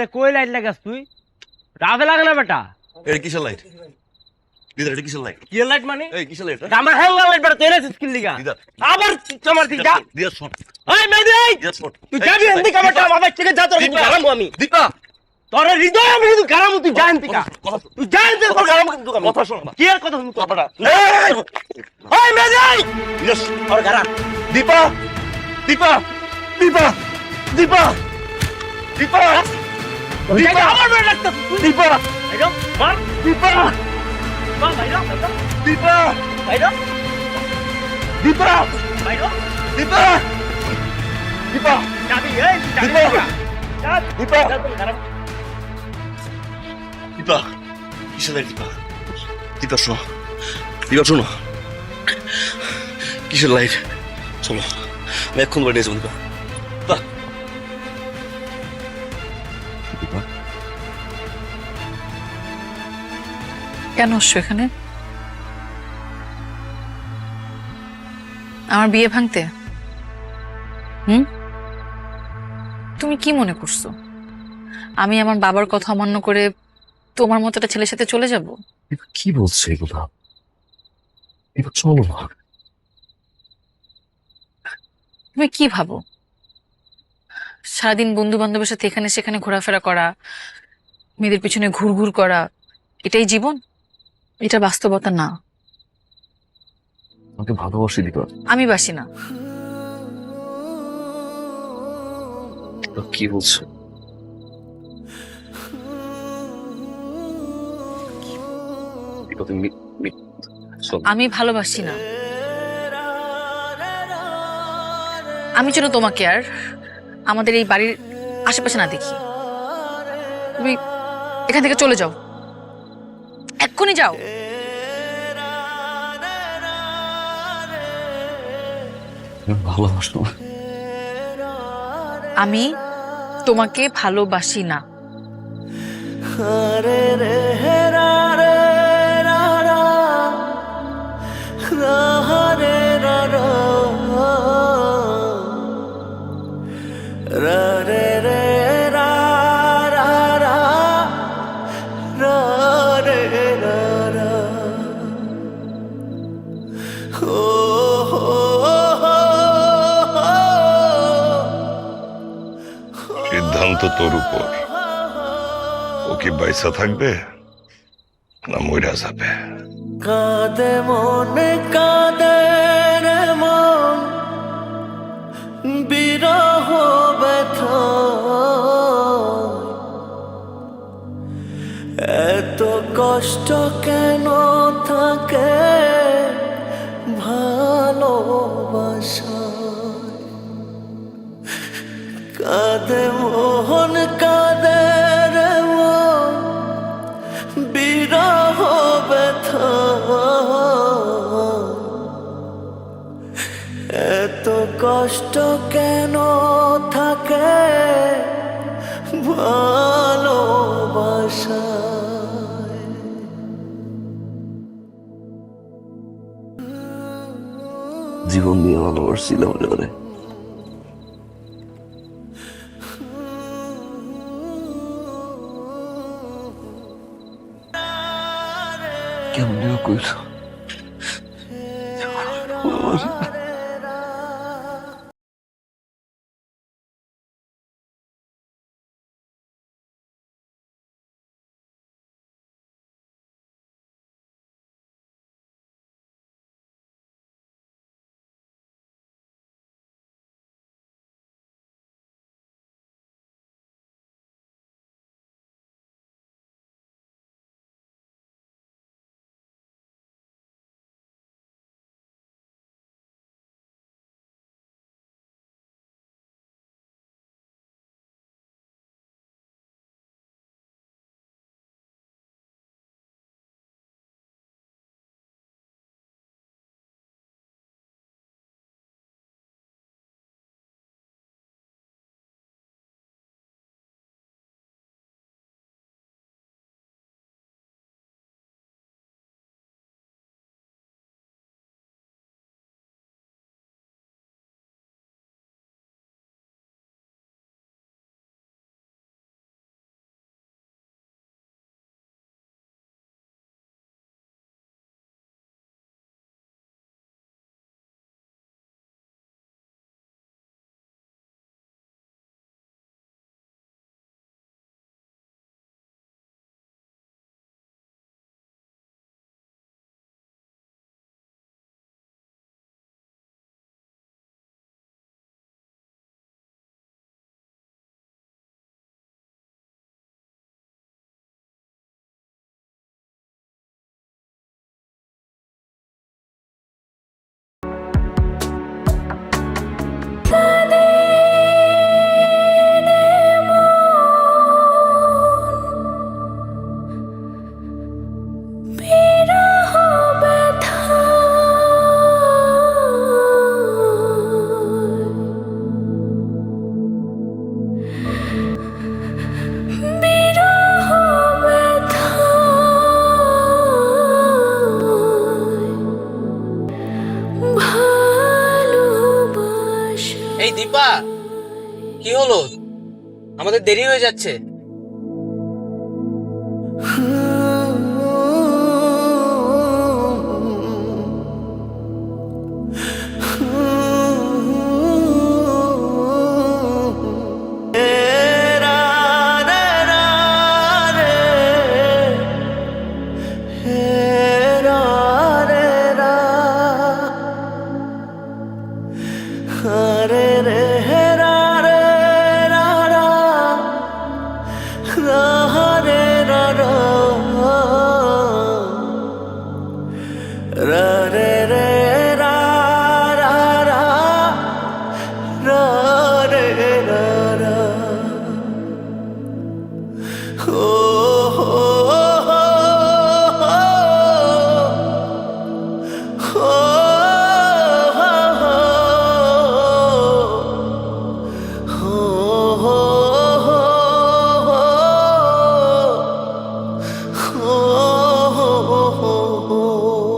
রে কই লাইট লাগাস তুই? রাফে লাগে না বেটা। এটা কিসের লাইট? দিদার এটা কিসের লাইট? কি লাইট মানে? এই কিসের লাইট আমার লাইট বেটা কি লিগা। আবার তোমার দিক যা শট এই মেদি তুই যাবি কামাটা থেকে যা তোর। গারামু আমি। দীপা। তোর হৃদয় আমি কিন্তু গারামু তুই জান তুই জান তোর গারামু কিন্তু কথা শোন। কি এর কথা শুনতো কথাটা। এই! মেদি ইয়েস তোর গারা দীপা দীপা। দীপা। দীপা। দীপা। দীপা। আমার মেয়ে লাগতো দীপা আইরো মার দীপা মার বাইরো দীপা বাইরো দীপা বাইরো দীপা দীপা যাবি এই যাবি দীপা। যা দীপা যা তোর গারামু দীপা কিসের দীপা? দীপা শোনো। দীপা শোনো। কিসের লাইট চলো আমি এক্ষণ বাড়ি যাব দীপা। কেন আসছো এখানে? আমার বিয়ে ভাঙতে? হুম? তুমি কি মনে করছ? আমি আমার বাবার কথা অমান্য করে তোমার মতো একটা ছেলের সাথে চলে যাব? কি বলছো এগুলা? দীপা চলো না। তুমি কি ভাবো? সারাদিন বন্ধু বান্ধবের সাথে এখানে সেখানে ঘোরাফেরা করা মেয়েদের পিছনে ঘুরঘুর করা এটাই জীবন? এটা বাস্তবতা না। আমাকে ভালোবাসি দীপা আমি বাসি না। কি বলছে? আমি ভালোবাসি না। আমি যেন তোমাকে আর আমাদের এই বাড়ির আশেপাশে না দেখি। তুমি এখান থেকে চলে যাও। এক্ষুনি যাও। ভালোবাসো। আমি তোমাকে ভালোবাসি না। সিদ্ধান্ত তোর উপর। ও কি বাইসা থাকবে না মইরা যাবে? কাঁদে মনে, কাঁদে এত কষ্ট কেন থাকে ভালোবাসায় কাঁদে মোহন, কাঁদে রে মন। বিরহ ব্যথা। এত কষ্ট কেন থাকে ভালোবাসায়? জীবন দিয়ে ভালোবাসছিলাম রে 给我们 một đứa. কইছো দীপা কি হলো? আমাদের দেরি হয়ে যাচ্ছে। রে